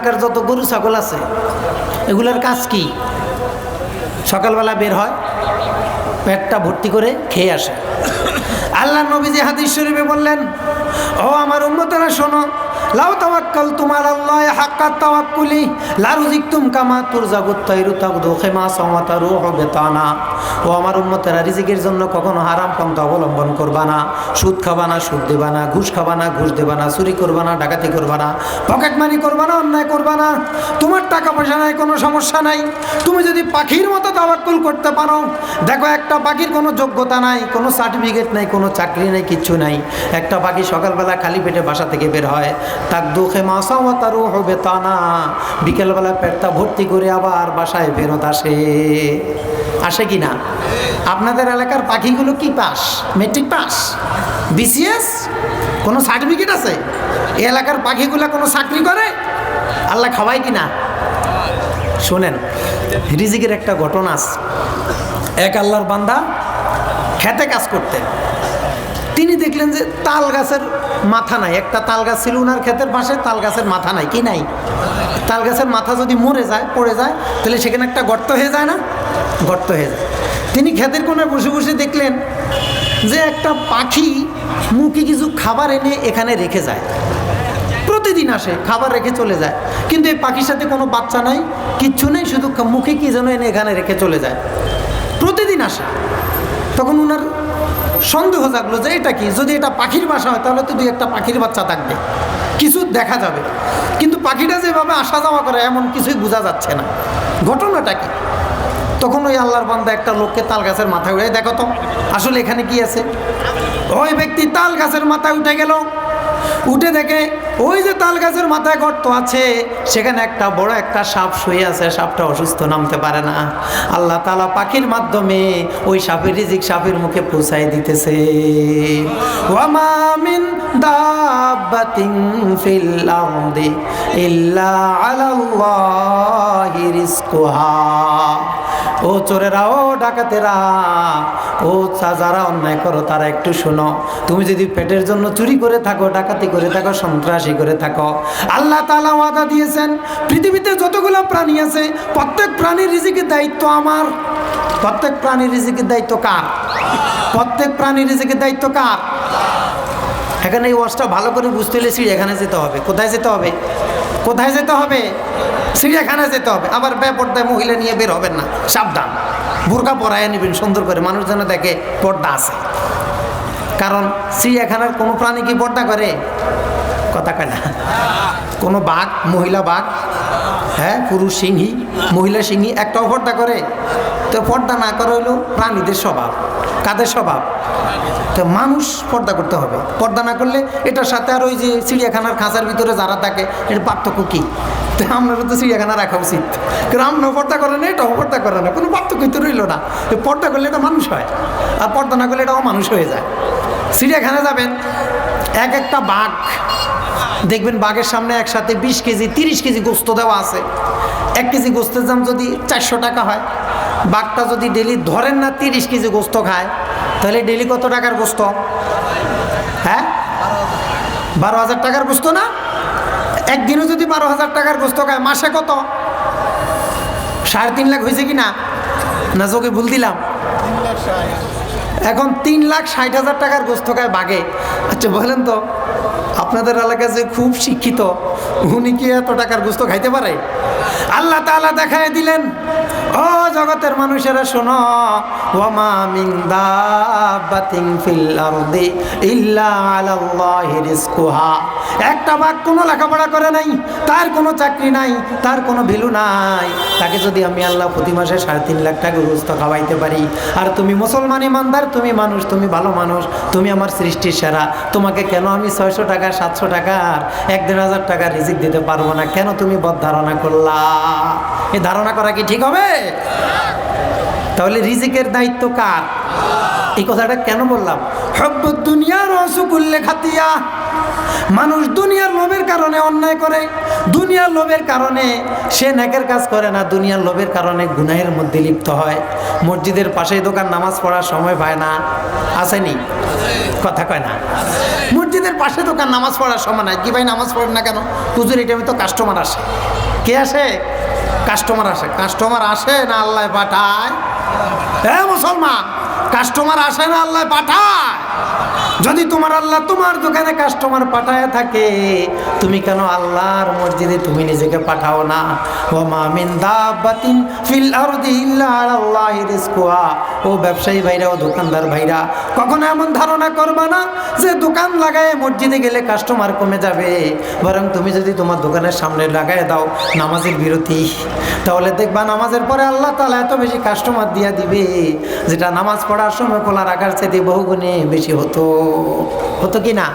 এলাকার যত গরু ছাগল আছে, এগুলোর কাজ কি? সকালবেলা বের হয়, পেটটা ভর্তি করে খেয়ে আসে। আল্লাহ নবীজি হাদিস শরীফে বললেন, ও আমার উন্মতারা শোনো লাউ তাওয়াক্কাল তোমার আল্লাহ হাক্কাত তাওয়াক্কুলি লা রুজিকতুম কামা তুরজাকুত তাইরু তাকদু খিমা সাওয়াতা রূহু বেতানা। ও আমার উম্মতেরা, রিজিকের জন্য কখনো হারাম পন্থা অবলম্বন করবা না। সুদ খাবা না, সুদ দেবা না, ঘুষ খাবা না, ঘুষ দেবা না, চুরি করবা না, ডাকাতি করবা না পকেটমারি করবা না, অন্যায় করবা না। তোমার টাকা পয়সা নাই, কোনো সমস্যা নাই। তুমি যদি পাখির মতো তাওয়াক্কুল করতে পারো, দেখো একটা পাখির কোনো যোগ্যতা নাই, কোনো সার্টিফিকেট নাই, কোনো চাকরি নেই কিচ্ছু নাই। একটা পাখি সকালবেলা খালি পেটে বাসা থেকে বের হয় তাক দুঃখে মাসাও তারও হবে তা না বিকেলবেলা পেটটা ভর্তি করে আবার বাসায় ফেরত আসে। আসে কি না? আপনাদের এলাকার পাখিগুলো কি পাস? Matric pass? বিসিএস? কোনো সার্টিফিকেট আছে? এই এলাকার পাখিগুলো কোনো চাকরি করে? আল্লাহ খাওয়াই কি না? শোনেন, রিজিকের একটা ঘটনা আছে। এক আল্লাহর বান্দা খেতে কাজ করতেন। তিনি দেখলেন যে তাল গাছের মাথা নাই। একটা তাল গাছ ছিল ওনার ক্ষেতের পাশে, তাল গাছের মাথা নাই, কি নাই? তাল গাছের মাথা যদি মরে যায়, পড়ে যায়, তাহলে সেখানে একটা গর্ত হয়ে যায় না? গর্ত হয়ে যায়। তিনি ক্ষেতের কোণে বসে বসে দেখলেন যে একটা পাখি মুখে কিছু খাবার এনে এখানে রেখে যায়। প্রতিদিন আসে, খাবার রেখে চলে যায়। কিন্তু এই পাখির সাথে কোনো বাচ্চা নাই, কিচ্ছু নেই, শুধু মুখে কি যেন এনে এখানে রেখে চলে যায়। প্রতিদিন আসে। তখন ওনার সন্দেহ জাগলো যে এটা কি? যদি এটা পাখির বাসা হয়, তাহলে তো দুই একটা পাখির বাচ্চা থাকবে। কিছু দেখা যাবে। কিন্তু পাখিটা যেভাবে আসা যাওয়া করে, এমন কিছুই বোঝা যাচ্ছে না। ঘটনাটা কি? তখন ওই আল্লাহর বান্দা একটা লোককে তাল গাছের মাথায় উঠে দেখো তো, আসলে এখানে কি আছে? ওই ব্যক্তি তাল গাছের মাথায় উঠে গেল। উঠে দেখে ওই যে তাল গাছের মাথায় গর্ত আছে, সেখানে একটা বড় একটা সাপ শুয়ে আছে, সাপটা অসুস্থ, নামতে পারে না। আল্লাহ তালা পাখির মাধ্যমে ওই সাপের রিজিক সাপের মুখে পৌঁছাই দিতেছে। ওয়ামামিন ইল্লা আলাল্লাহি রিজকুহা। ও চোরেরা, ও ডাকাতেরা, ও চা- যারা অন্যায় করো তারা একটু শোনো। তুমি যদি পেটের জন্য চুরি করে থাকো, ডাকাতি করে থাকো, সন্ত্রাসী করে থাকো, আল্লাহ তালা ওয়াদা দিয়েছেন, পৃথিবীতে যতগুলো প্রাণী আছে, প্রত্যেক প্রাণীর রিজিকের দায়িত্ব আমার। প্রত্যেক প্রাণীর রিজিকের দায়িত্ব কার? প্রত্যেক প্রাণীর রিজিকের দায়িত্ব কার? এখানে এই ওয়াশটা ভালো করে বুঝতে হলে চিড়িয়াখানায় যেতে হবে। কোথায় যেতে হবে? কোথায় যেতে হবে? চিড়িয়াখানায় যেতে হবে। আবার বেপর্দায় মহিলা নিয়ে বের হবেন না। সাবধান। বোরকা পরায় নেবেন, সুন্দর করে। মানুষ যেন দেখে পর্দা আছে। কারণ চিড়িয়াখানার কোনো প্রাণী কি পর্দা করে? কথা কয় না। কোনো বাঘ, মহিলা বাঘ হ্যাঁ পুরুষ সিংহী, মহিলা সিংহী একটাও পর্দা করে। তো পর্দা না করা হইল প্রাণীদের স্বভাব, কাদের স্বভাব? তো মানুষ পর্দা করতে হবে। পর্দা না করলে এটার সাথে আর ওই যে চিড়িয়াখানার খাঁচার ভিতরে যারা থাকে, এর পার্থক্য কী? তো আপনারও তো চিড়িয়াখানা রাখা উচিত। কারণ আপনার পর্দা করে না, এটাও পর্দা করে না, কোনো পার্থক্য তো রইল না। এ পর্দা করলে এটা মানুষ হয়, আর পর্দা না করলে এটাও মানুষ হয়ে যায়। চিড়িয়াখানা যাবেন, এক একটা বাঘ দেখবেন বাঘের সামনে একসাথে বিশ কেজি, তিরিশ কেজি গোস্ত দেওয়া আছে। এক কেজি গোস্তের দাম যদি চারশো টাকা হয়, বাঘটা যদি ডেলি ধরেন না তিরিশ কেজি গোস্ত খায়, তাহলে ডেলি কত টাকার গোস্ত? হ্যাঁ? বারো হাজার টাকার গোস্ত না? একদিনও যদি বারো হাজার টাকার গোস্ত খায়, মাসে কত? সাড়ে তিন লাখ হয়েছে কি না? না চোখে ভুল দিলাম। এখন তিন লাখ ষাট হাজার টাকার গোস্ত খায় বাঘে। আচ্ছা বলেন তো আপনাদের এলাকায় যে খুব শিক্ষিত, উনি কি এত টাকার গোস্ত খাইতে পারে? আল্লাহ তাআলা দেখায় দিলেন, ও জগতের মানুষেরা, শোনো একটা বাঘ কোনো লেখাপড়া করে নাই, তার কোনো চাকরি নাই, তার কোনো ভ্যালু নাই। তাকে যদি আমি আল্লাহ প্রতি মাসে সাড়ে তিন লাখ টাকা গোস্ত খাওয়াইতে পারি, আর তুমি মুসলমান ইমানদার, তুমি মানুষ, তুমি ভালো মানুষ, তুমি আমার সৃষ্টির সেরা, তোমাকে কেন আমি ছয়শো টাকা সাতশো টাকার এক দেড় হাজার টাকা রিজিক দিতে পারব না। কেন তুমি বদ ধারণা করলা? এই ধারণা করা কি ঠিক হবে? তাহলে রিজিকের দায়িত্ব কার? এই কথাটা কেন বললাম? হব্য দুনিয়ার রসুকুল্লে খাতিয়া। মানুষ দুনিয়ার লোভের কারণে অন্যায় করে, দুনিয়ার লোভের কারণে সে নেকের কাজ করে না, দুনিয়ার লোভের কারণে গুনাহের মধ্যে লিপ্ত হয়। মসজিদের পাশেই দোকান নামাজ পড়ার সময় পায় না। আসেনি কথা কয় না। মসজিদের পাশে দোকান নামাজ পড়ার সময় নাই। কি ভাই নামাজ পড়েন না কেন? হুজুর, এটা তো কাস্টমার আসে। কে আসে? কাস্টমার আসে। কাস্টমার আসে না আল্লাহ পাঠায়? হ্যাঁ মুসলমান কাস্টমার আসে না আল্লাহ পাঠায়? যদি তোমার আল্লাহ তোমার দোকানে কাস্টমার পাঠায় থাকে, তুমি কেন আল্লাহর মসজিদে তুমি নিজেকে পাঠাও না? ও মামিন দাবাতিন ফিল আরদি ইল্লা আলাল্লাহি রিজকুহা। ও ব্যবসায়ী ভাইরা, ও দোকানদার ভাইরা, কখনো এমন ধারণা করবা না যে দোকান লাগায় মসজিদে গেলে কাস্টমার কমে যাবে। বরং তুমি যদি তোমার দোকানের সামনে লাগায় দাও নামাজের বিরতি, তাহলে দেখবা নামাজের পরে আল্লাহ তালা এত বেশি কাস্টমার দিয়া দিবে, যেটা নামাজ পড়ার সময় খোলা রাখার চাইতে বহুগুণে বেশি হতো হতো কি না?